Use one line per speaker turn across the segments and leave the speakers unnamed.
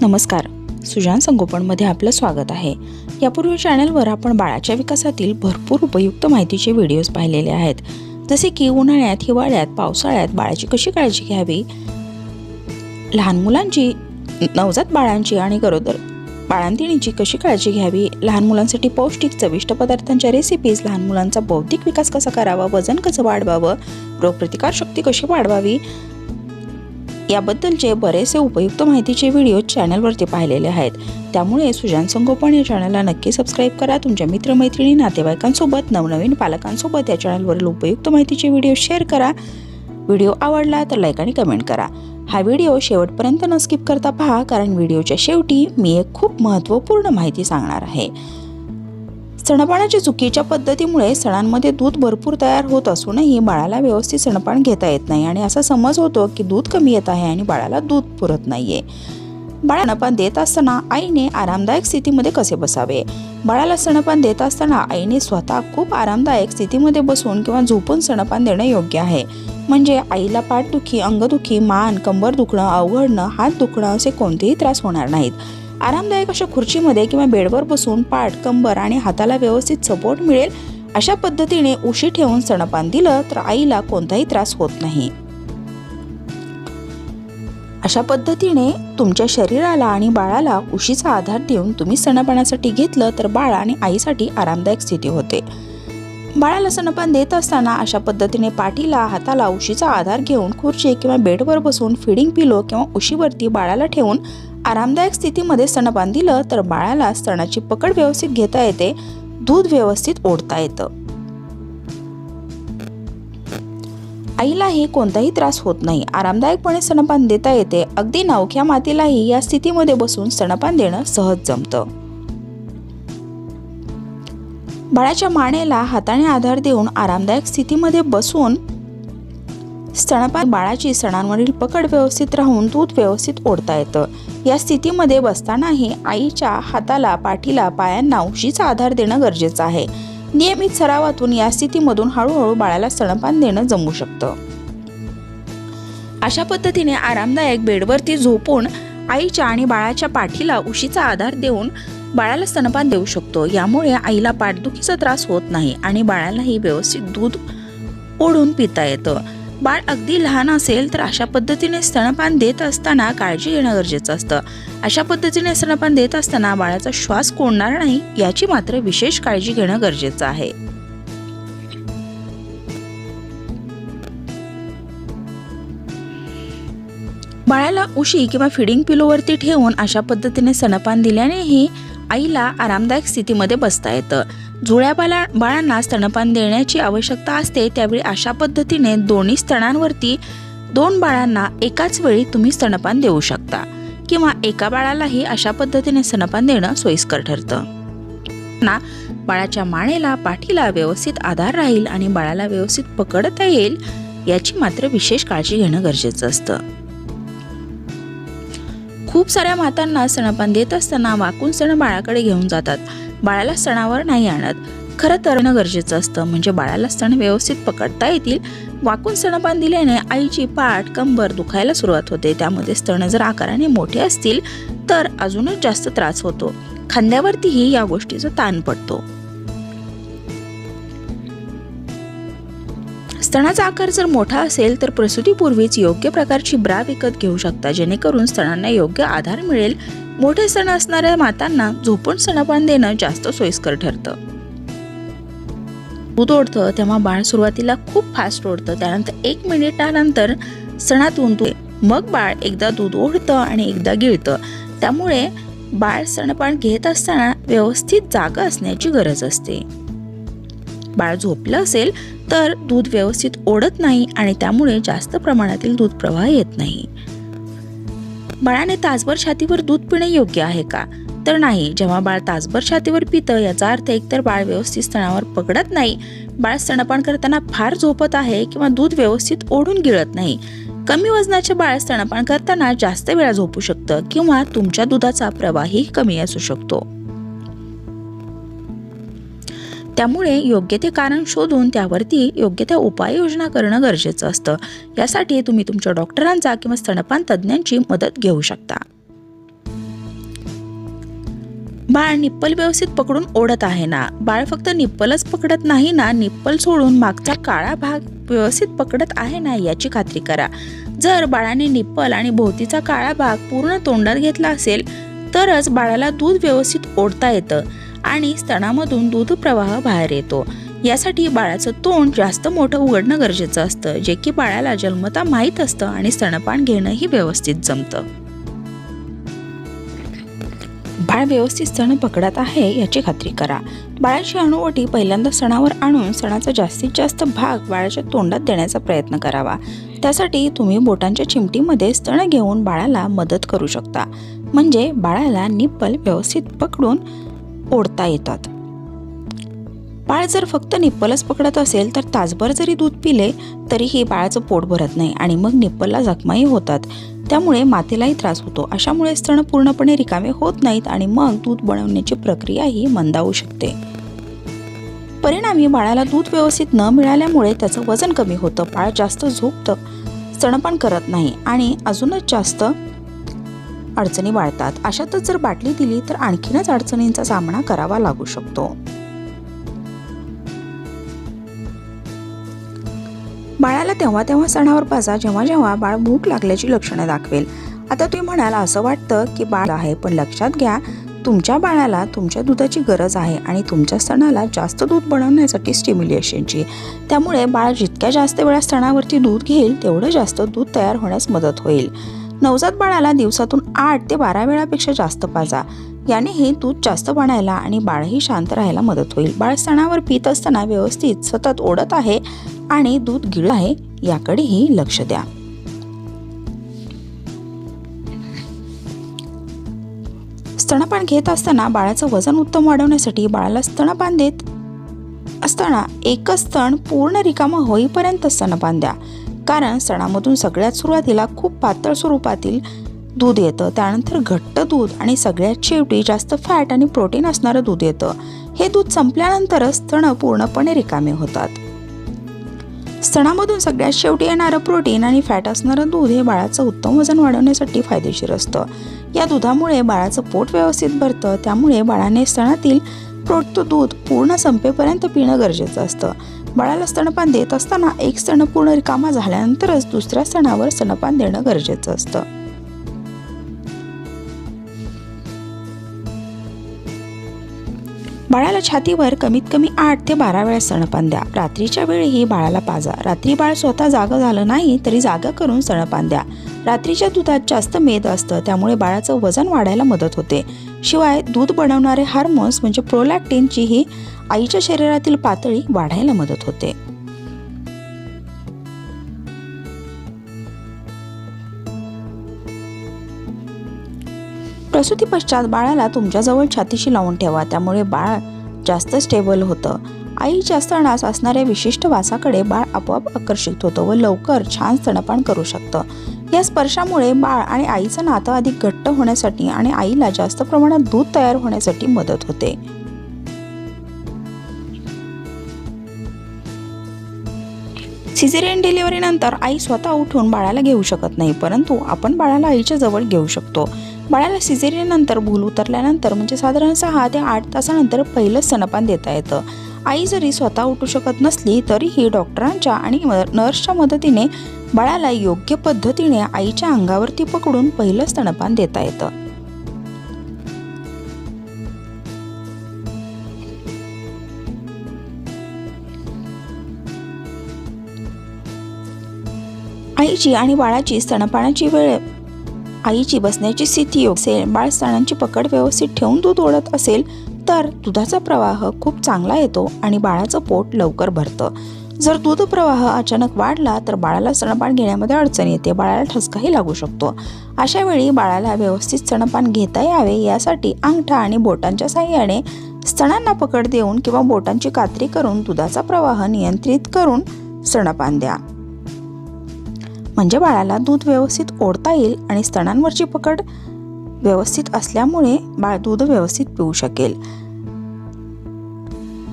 नमस्कार. सुजान संगोपनमध्ये आपलं स्वागत आहे. यापूर्वी चॅनलवर आपण बाळाच्या विकासातील भरपूर उपयुक्त माहितीचे व्हिडिओज पाहिलेले आहेत. जसे की उन्हाळ्यात हिवाळ्यात पावसाळ्यात बाळाची कशी काळजी घ्यावी? लहान मुलांची नवजात बाळांची आणि गरोदर बाळांतिणीची कशी काळजी घ्यावी? लहान मुलांसाठी पौष्टिक चविष्ट पदार्थांच्या रेसिपीज लहान मुलांचा बौद्धिक विकास कसा करावा? वजन कसं वाढवावं? रोगप्रतिकारशक्ती कशी वाढवावी? याबद्दलचे बरेचसे उपयुक्त माहितीचे व्हिडिओ चॅनलवरती पाहिलेले आहेत. त्यामुळे सुजान संगोपन या चॅनलला नक्की सबस्क्राईब करा. तुमच्या मित्रमैत्रिणी नातेवाईकांसोबत नवनवीन पालकांसोबत या चॅनलवरील उपयुक्त माहितीचे व्हिडिओ शेअर करा. व्हिडिओ आवडला तर लाईक आणि कमेंट करा. हा व्हिडिओ शेवटपर्यंत न स्किप करता पहा कारण व्हिडिओच्या शेवटी मी एक खूप महत्त्वपूर्ण माहिती सांगणार आहे. स्तनपानाच्या चुकीच्या पद्धतीमुळे सणांमध्ये दूध भरपूर तयार होत असूनही बाळाला व्यवस्थित सणपान घेता येत नाही आणि असा समज होतो की दूध कमी येत आहे आणि बाळाला दूध पुरत नाहीये. बाळा सणपान देत असताना आईने आरामदायक स्थितीमध्ये कसे बसावे? बाळाला सणपान देत असताना आईने स्वतः खूप आरामदायक स्थितीमध्ये बसून किंवा झोपून सणपान देणं योग्य आहे. म्हणजे आईला पाठदुखी अंगदुखी मान कंबर दुखणं अवघडणं हात दुखणं असे कोणतेही त्रास होणार नाहीत. आरामदायक अशा खुर्चीमध्ये किंवा बेडवर बसून पाठ कंबर आणि हाताला व्यवस्थित सपोर्ट मिळेल अशा पद्धतीने उशी ठेवून स्तनपान दिलं तर आईला कोणताही त्रास होत नाही. अशा पद्धतीने तुमच्या शरीराला आणि बाळाला उशीचा आधार देऊन तुम्ही स्तनपानासाठी घेतलं तर बाळ आणि आईसाठी आरामदायक स्थिती होते. बाळाला स्तनपान देत असताना अशा पद्धतीने पाठीला हाताला उशीचा आधार घेऊन खुर्ची किंवा बेडवर बसून फिडिंग पिलो किंवा उशीवरती बाळाला ठेवून आरामदायक स्थितीमध्ये स्तनपान दिलं तर बाळाला स्तनाची पकड व्यवस्थित घेता येते दूध व्यवस्थित ओढता येतं. आईलाही कोणताही त्रास होत नाही. आरामदायकपणे स्तनपान देता येते. अगदी नवख्या मातीलाही या स्थितीमध्ये बसून स्तनपान देणं सहज जमतं. बाळाच्या मानेला हाताने आधार देऊन आरामदायक स्थितीमध्ये बसून स्तनपान बाळाची सणांवरील पकड व्यवस्थित राहून दूध व्यवस्थित ओढता येतं. या स्थितीमध्ये बसतानाही आईच्या हाताला पाठीला पायांना उशीचा आधार देणं गरजेचं आहे. नियमित सरावातून या स्थितीमधून हळूहळू बाळाला स्तनपान देणं जमू शकतं. अशा पद्धतीने आरामदायक बेडवरती झोपून आईच्या आणि बाळाच्या पाठीला उशीचा आधार देऊन बाळाला स्तनपान देऊ शकतो. यामुळे आईला पाठदुखीचा त्रास होत नाही आणि बाळालाही व्यवस्थित दूध ओढून पिता येतं. बाळ अगदी लहान असेल तर अशा पद्धतीने स्तनपान देत असताना काळजी घेणं गरजेचं असतं. अशा पद्धतीने स्तनपान देत असताना बाळाचा श्वास कोंडणार नाही याची मात्र विशेष काळजी घेणं गरजेचं आहे. बाळाला उशी किंवा फिडिंग पिलोवरती ठेवून अशा पद्धतीने स्तनपान दिल्यानेही आईला आरामदायक स्थितीमध्ये बसता येतं. जुळ्या बाला बाळांना स्तनपान देण्याची आवश्यकता असते त्यावेळी अशा पद्धतीने दोन्ही स्तनांवरती दोन बाळांना एकाच वेळी तुम्ही स्तनपान देऊ शकता किंवा एका बाळालाही अशा पद्धतीने स्तनपान देणं सोयीस्कर ठरतं. ना बाळाच्या मानेला पाठीला व्यवस्थित आधार राहील आणि बाळाला व्यवस्थित पकडता येईल याची मात्र विशेष काळजी घेणं गरजेचं असतं. खूप साऱ्या मातांना स्तनपान देत असताना वाकून सण बाळाकडे घेऊन जातात. बाळाला सणावर नाही आणत. खरं तरणं गरजेचं असतं. म्हणजे बाळाला स्तन व्यवस्थित पकडता येतील. वाकून सणपान दिल्याने आईची पाठ कंबर दुखायला सुरुवात होते. त्यामध्ये स्तन जर आकाराने मोठे असतील तर अजूनच जास्त त्रास होतो. खांद्यावरतीही या गोष्टीचा ताण पडतो. स्तनाचा आकार जर मोठा असेल तर प्रसूतीपूर्वीच योग्य प्रकारची ब्रा विकत घेऊ शकता. जेणेकरून स्तनांना योग्य आधार मिळेल. मोठे सण असणाऱ्या मातांना झोपून स्तनपान देणं जास्त सोयीस्कर ठरतं. दूध ओढतं तेव्हा बाळ सुरुवातीला खूप फास्ट ओढतं. त्यानंतर एक मिनिटानंतर स्तनातून दूध मग बाळ एकदा दूध ओढतं आणि एकदा गिळतं. त्यामुळे बाळ सणपान घेत असताना व्यवस्थित जागा असण्याची गरज असते. बाळ झोपलं असेल तर दूध व्यवस्थित ओढत नाही आणि त्यामुळे जास्त प्रमाणातील दूध प्रवाह येत नाही. बाळाने तासभर छातीवर दूध पिणे योग्य आहे का? तर नाही. जेव्हा बाळ तासभर छातीवर पितं याचा अर्थ एकतर बाळ व्यवस्थित स्तनावर पकडत नाही. बाळ स्तनपान करताना फार झोपत आहे किंवा दूध व्यवस्थित ओढून गिळत नाही. कमी वजनाचे बाळ स्तनपान करताना जास्त वेळा झोपू शकतं किंवा तुमच्या दुधाचा प्रवाही कमी असू शकतो. त्यामुळे योग्य ते कारण शोधून त्यावरती योग्य त्या उपाययोजना करणं गरजेचं असतं. यासाठी तुम्ही तुमच्या डॉक्टरांचा किंवा स्तनपान तज्ज्ञांची मदत घेऊ शकता. बाळ निप्पल व्यवस्थित पकडून ओढत आहे ना? बाळ फक्त निप्पलच पकडत नाही ना? निप्पल सोडून मागचा काळा भाग व्यवस्थित पकडत आहे ना? याची खात्री करा. जर बाळाने निप्पल आणि भोवतीचा काळा भाग पूर्ण तोंडात घेतला असेल तरच बाळाला दूध व्यवस्थित ओढता येतं. आणि स्तनामधून दूध प्रवाह बाहेर येतो. यासाठी बाळाचं तोंड जास्त मोठं उघडणं गरजेचं असतं जे की बाळाला जन्मता माहीत असतं आणि स्तनपान घेणंही व्यवस्थित जमतं. बाळ व्यवस्थित सण पकडत आहे याची खात्री करा. बाळाची अणुवटी पहिल्यांदा सणावर आणून सणाचा जास्तीत जास्त भाग बाळाच्या तोंडात देण्याचा प्रयत्न करावा. त्यासाठी तुम्ही बोटांच्या चिमटीमध्ये स्तन घेऊन बाळाला मदत करू शकता. म्हणजे बाळाला निप्पल व्यवस्थित पकडून ओढता येतात. बाळ जर फक्त निप्पलच पकडत असेल तर तासभर जरी दूध पिले तरीही बाळाचं पोट भरत नाही आणि मग निप्पलला जखमाही होतात. त्यामुळे मातेलाही त्रास होतो. अशामुळे स्तन पूर्णपणे रिकामे होत नाहीत आणि मग दूध बनवण्याची प्रक्रियाही मंदावू शकते. परिणामी बाळाला दूध व्यवस्थित न मिळाल्यामुळे त्याचं वजन कमी होतं. बाळ जास्त झोपतं स्तनपान करत नाही आणि अजूनच जास्त अडचणी वाढतात. अशातच जर बाटली दिली तर आणखीनच अडचणींचा सामना करावा लागू शकतो. बाळाला तेव्हा तेव्हा सणावर पाजा जेव्हा जेव्हा बाळ भूक लागल्याची लक्षणं दाखवेल. आता तुम्ही म्हणाल असं वाटतं की बाळ आहे पण लक्षात घ्या तुमच्या बाळाला तुमच्या दुधाची गरज आहे आणि तुमच्या स्तनाला जास्त दूध बनवण्यासाठी स्टिम्युलेशनची त्यामुळे बाळ जितक्या जास्त वेळा स्तनावरती दूध घेईल तेवढं जास्त दूध तयार होण्यास मदत होईल. नवजात बाळाला दिवसातून आठ ते बारा वेळापेक्षा जास्त पाजा. याने हे दूध जास्त बनायला आणि बाळही शांत राहायला मदत होईल. बाळ सणावर पित असताना व्यवस्थित सतत ओढत आहे आणि दूध गिळ आहे याकडेही लक्ष द्या. स्तनपान घेत असताना बाळाचं वजन उत्तम वाढवण्यासाठी बाळाला स्तनपान देत असताना एकच स्तन पूर्ण रिकामं होईपर्यंत स्तनपान द्या. कारण सणामधून सगळ्यात सुरुवातीला खूप पातळ स्वरूपातील दूध येतं. त्यानंतर घट्ट दूध आणि सगळ्यात शेवटी जास्त फॅट आणि प्रोटीन असणारं दूध येतं. हे दूध संपल्यानंतरच स्तन पूर्णपणे रिकामे होतात. स्तनामधून सगळ्यात शेवटी येणारं प्रोटीन आणि फॅट असणारं दूध हे बाळाचं उत्तम वजन वाढवण्यासाठी फायदेशीर असतं. या दुधामुळे बाळाचं पोट व्यवस्थित भरतं. त्यामुळे बाळाने स्तनातील प्रोट दूध पूर्ण संपेपर्यंत पिणं गरजेचं असतं. बाळाला स्तनपान देत असताना एक स्तन पूर्ण रिकामा झाल्यानंतरच दुसऱ्या स्तनावर स्तनपान देणं गरजेचं असतं. बाळाच्या छातीवर कमीत कमी आठ ते बारा वेळा स्तनपान द्या. रात्रीच्या वेळीही बाळाला पाजा. रात्री बाळ स्वतः जागं झालं नाही तरी जागा करून स्तनपान द्या. रात्रीच्या दुधात जास्त मेद असतं त्यामुळे बाळाचं वजन वाढायला मदत होते. शिवाय दूध बनवणारे हार्मोन्स म्हणजे प्रोलॅक्टिनची ही आईच्या शरीरातील पातळी वाढायला मदत होते. प्रसूती पश्चात बाळाला तुमच्याजवळ छातीशी लावून ठेवा. त्यामुळे बाळ जास्त स्टेबल होतं. आईच्या स्तनास असणाऱ्या विशिष्ट वासाकडे बाळ आपोआप आकर्षित होतं व लवकर छान स्तनपान करू शकतं. या स्पर्शामुळे बाळ आणि आईचं नातं अधिक घट्ट होण्यासाठी आणि आईला जास्त प्रमाणात दूध तयार होण्यासाठी मदत होते. सिझेरियन डिलिव्हरीनंतर आई स्वतः उठून बाळाला घेऊ शकत नाही परंतु आपण बाळाला आईच्या जवळ घेऊ शकतो. बाळाला सिझेरियनंतर भूल उतरल्यानंतर म्हणजे साधारण सहा ते आठ तासानंतर पहिलं स्तनपान देता येतं. आई जरी स्वतः उठू शकत नसली तरीही डॉक्टरांच्या आणि नर्सच्या मदतीने बाळाला योग्य पद्धतीने आईच्या अंगावरती पकडून पहिलं स्तनपान देता येतं. आईची आणि बाळाची स्तनपानाची वेळ आईची बसण्याची स्थिती असेल बाळ स्तनांची पकड व्यवस्थित ठेवून दूध ओढत असेल तर दुधाचा प्रवाह खूप चांगला येतो आणि बाळाचं पोट लवकर भरतं. जर दूध प्रवाह अचानक वाढला तर बाळाला स्तनपान घेण्यामध्ये अडचण येते. बाळाला ठसकाही लागू शकतो. अशा वेळी बाळाला व्यवस्थित स्तनपान घेता यावे यासाठी अंगठा आणि बोटांच्या साह्याने स्तनांना पकड देऊन किंवा बोटांची कात्री करून दुधाचा प्रवाह नियंत्रित करून स्तनपान द्या. म्हणजे बाळाला दूध व्यवस्थित ओढता येईल आणि स्तनांवरची पकड व्यवस्थित असल्यामुळे बाळ दूध व्यवस्थित पिऊ शकेल.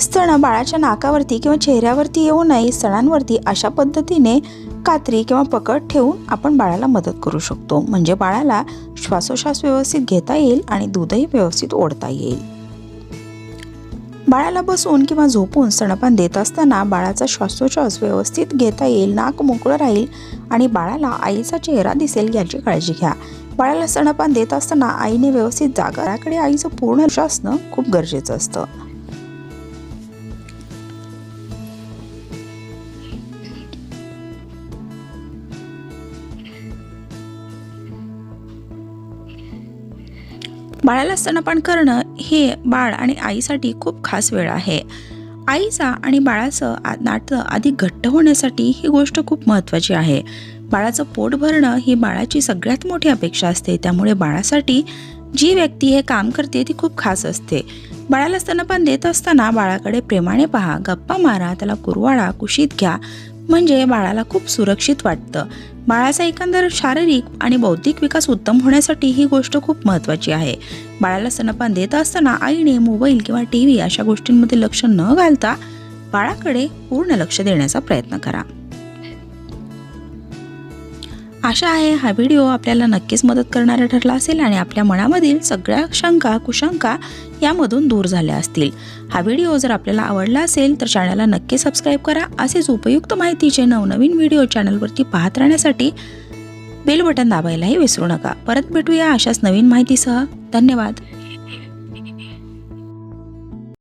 स्तन बाळाच्या नाकावरती किंवा चेहऱ्यावरती येऊ नये स्तनांवरती अशा पद्धतीने कात्री किंवा पकड ठेवून आपण बाळाला मदत करू शकतो. म्हणजे बाळाला श्वासोश्वास व्यवस्थित घेता येईल आणि दूधही व्यवस्थित ओढता येईल. बाळाला बसून किंवा झोपून स्तनपान देत असताना बाळाचा श्वासोश्वास व्यवस्थित घेता येईल नाक मोकळं राहील आणि बाळाला आईचा चेहरा दिसेल याची काळजी घ्या. बाळाला स्तनपान देत असताना आईने व्यवस्थित जागाकडे आईचं पूर्ण लक्ष असणं खूप गरजेचं असतं. बाळाला स्तनपान करणं हे बाळ आणि आईसाठी खूप खास वेळ आहे. आईचा आणि बाळाचं नातं अधिक घट्ट होण्यासाठी ही गोष्ट खूप महत्त्वाची आहे. बाळाचं पोट भरणं ही बाळाची सगळ्यात मोठी अपेक्षा असते. त्यामुळे बाळासाठी जी व्यक्ती हे काम करते ती खूप खास असते. बाळाला स्तनपान देत असताना बाळाकडे प्रेमाने पहा गप्पा मारा त्याला कुरवाळा कुशीत घ्या. म्हणजे बाळाला खूप सुरक्षित वाटतं. बाळाचा एकंदर शारीरिक आणि बौद्धिक विकास उत्तम होण्यासाठी ही गोष्ट खूप महत्त्वाची आहे. बाळाला स्तनपान देत असताना आईने मोबाईल किंवा टी व्ही अशा गोष्टींमध्ये लक्ष न घालता बाळाकडे पूर्ण लक्ष देण्याचा प्रयत्न करा. आशा आहे हा व्हिडिओ आपल्याला नक्कीच मदत करणारा ठरला असेल आणि आपल्या मनामधील सगळ्या शंका कुशंका यामधून दूर झाल्या असतील. हा व्हिडिओ जर आपल्याला आवडला असेल तर चॅनलला नक्की सबस्क्राईब करा. असेच उपयुक्त माहितीचे नवनवीन व्हिडिओ चॅनलवरती पाहत राहण्यासाठी बेल बटन दाबायलाही विसरू नका. परत भेटूया अशाच नवीन माहितीसह. धन्यवाद.